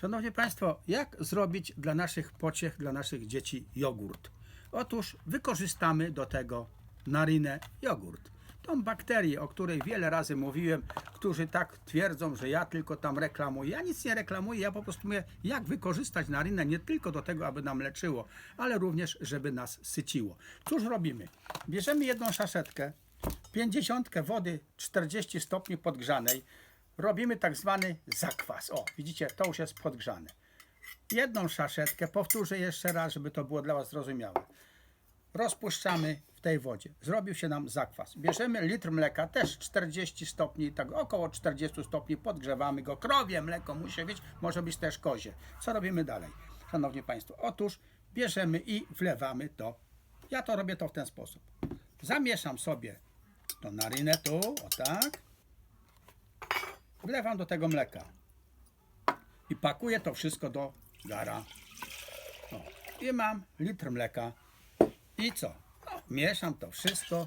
Szanowni Państwo, jak zrobić dla naszych pociech, dla naszych dzieci jogurt? Otóż wykorzystamy do tego narynę jogurt. Tą bakterię, o której wiele razy mówiłem, którzy tak twierdzą, że ja tylko tam reklamuję. Ja nic nie reklamuję, ja po prostu mówię, jak wykorzystać narynę nie tylko do tego, aby nam leczyło, ale również, żeby nas syciło. Cóż robimy? Bierzemy jedną szaszetkę, 50 wody 40 stopni podgrzanej, robimy tak zwany zakwas. O, widzicie, to już jest podgrzane. Jedną szaszetkę, powtórzę jeszcze raz, żeby to było dla Was zrozumiałe. Rozpuszczamy w tej wodzie. Zrobił się nam zakwas. Bierzemy litr mleka, też 40 stopni, tak około 40 stopni, podgrzewamy go. Krowie mleko musi być, może być też kozie. Co robimy dalej? Szanowni Państwo, otóż bierzemy i wlewamy to. Ja to robię to w ten sposób. Zamieszam sobie to narynę tu, o tak. Wlewam do tego mleka. I pakuję to wszystko do gara. O. I mam litr mleka. I co? No, mieszam to wszystko.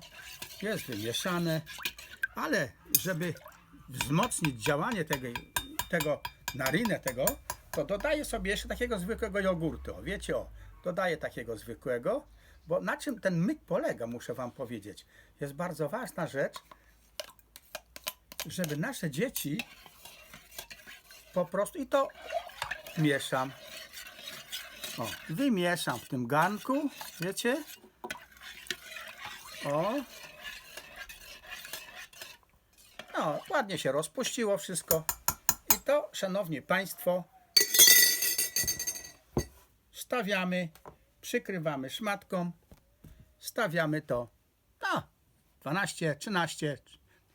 Jest wymieszane. Ale żeby wzmocnić działanie tego, tego narynę tego, to dodaję sobie jeszcze takiego zwykłego jogurtu. O, wiecie, o, dodaję takiego zwykłego, bo na czym ten myk polega, muszę Wam powiedzieć. Jest bardzo ważna rzecz, żeby nasze dzieci po prostu i to mieszam. O, wymieszam w tym garnku, wiecie? O. No, ładnie się rozpuściło wszystko. I to, szanowni państwo, stawiamy, przykrywamy szmatką, stawiamy to no, 12, 13,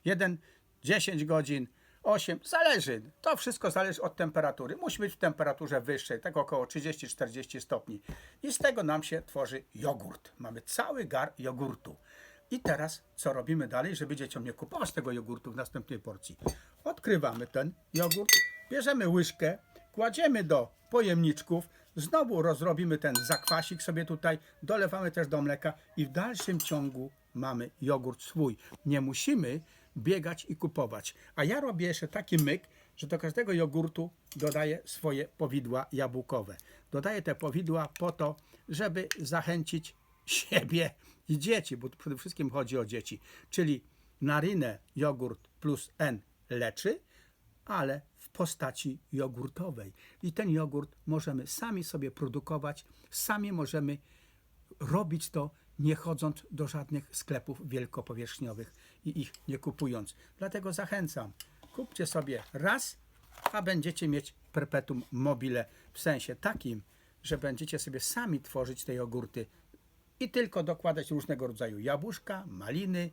1, 10 godzin, 8, zależy. To wszystko zależy od temperatury. Musi być w temperaturze wyższej, tak około 30-40 stopni. I z tego nam się tworzy jogurt. Mamy cały gar jogurtu. I teraz co robimy dalej, żeby dzieciom nie kupować tego jogurtu w następnej porcji? Odkrywamy ten jogurt, bierzemy łyżkę, kładziemy do pojemniczków, znowu rozrobimy ten zakwasik sobie tutaj, dolewamy też do mleka i w dalszym ciągu mamy jogurt swój. Nie musimy biegać i kupować. A ja robię jeszcze taki myk, że do każdego jogurtu dodaję swoje powidła jabłkowe. Dodaję te powidła po to, żeby zachęcić siebie i dzieci, bo przede wszystkim chodzi o dzieci. Czyli narynę jogurt plus N leczy, ale w postaci jogurtowej. I ten jogurt możemy sami sobie produkować, sami możemy robić to, nie chodząc do żadnych sklepów wielkopowierzchniowych i ich nie kupując. Dlatego zachęcam, kupcie sobie raz, a będziecie mieć perpetuum mobile w sensie takim, że będziecie sobie sami tworzyć te jogurty i tylko dokładać różnego rodzaju jabłuszka, maliny,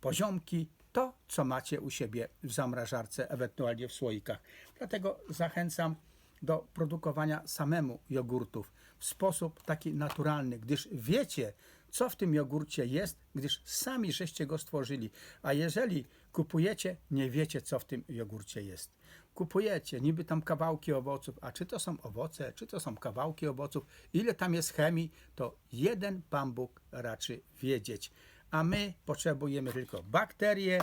poziomki, to co macie u siebie w zamrażarce, ewentualnie w słoikach. Dlatego zachęcam do produkowania samemu jogurtów w sposób taki naturalny, gdyż wiecie, co w tym jogurcie jest, gdyż sami żeście go stworzyli. A jeżeli kupujecie, nie wiecie, co w tym jogurcie jest. Kupujecie niby tam kawałki owoców, a czy to są owoce, czy to są kawałki owoców, ile tam jest chemii, to jeden Pan Bóg raczy wiedzieć. A my potrzebujemy tylko bakterie,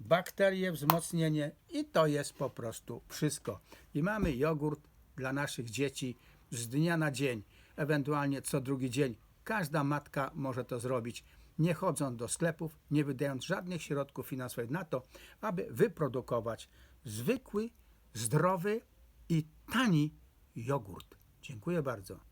bakterie, wzmocnienie i to jest po prostu wszystko. I mamy jogurt dla naszych dzieci z dnia na dzień, ewentualnie co drugi dzień. Każda matka może to zrobić, nie chodząc do sklepów, nie wydając żadnych środków finansowych na to, aby wyprodukować zwykły, zdrowy i tani jogurt. Dziękuję bardzo.